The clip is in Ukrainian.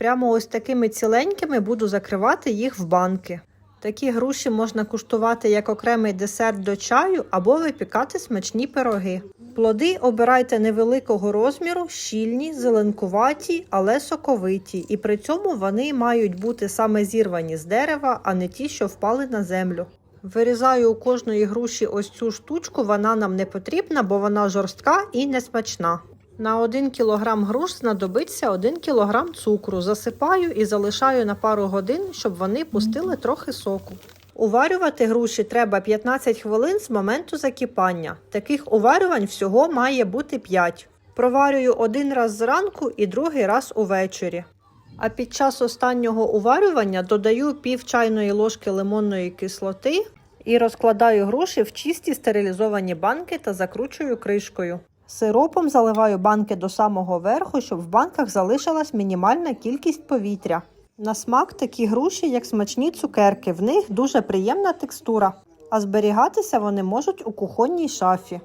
Прямо ось такими ціленькими буду закривати їх в банки. Такі груші можна куштувати як окремий десерт до чаю або випікати смачні пироги. Плоди обирайте невеликого розміру, щільні, зеленкуваті, але соковиті, і при цьому вони мають бути саме зірвані з дерева, а не ті, що впали на землю. Вирізаю у кожної груші ось цю штучку, вона нам не потрібна, бо вона жорстка і несмачна. На 1 кг груш знадобиться 1 кг цукру. Засипаю і залишаю на пару годин, щоб вони пустили трохи соку. Уварювати груші треба 15 хвилин з моменту закипання. Таких уварювань всього має бути 5. Проварюю один раз зранку і другий раз увечері. А під час останнього уварювання додаю пів чайної ложки лимонної кислоти і розкладаю груші в чисті стерилізовані банки та закручую кришкою. Сиропом заливаю банки до самого верху, щоб в банках залишилась мінімальна кількість повітря. На смак такі груші, як смачні цукерки, в них дуже приємна текстура, а зберігатися вони можуть у кухонній шафі.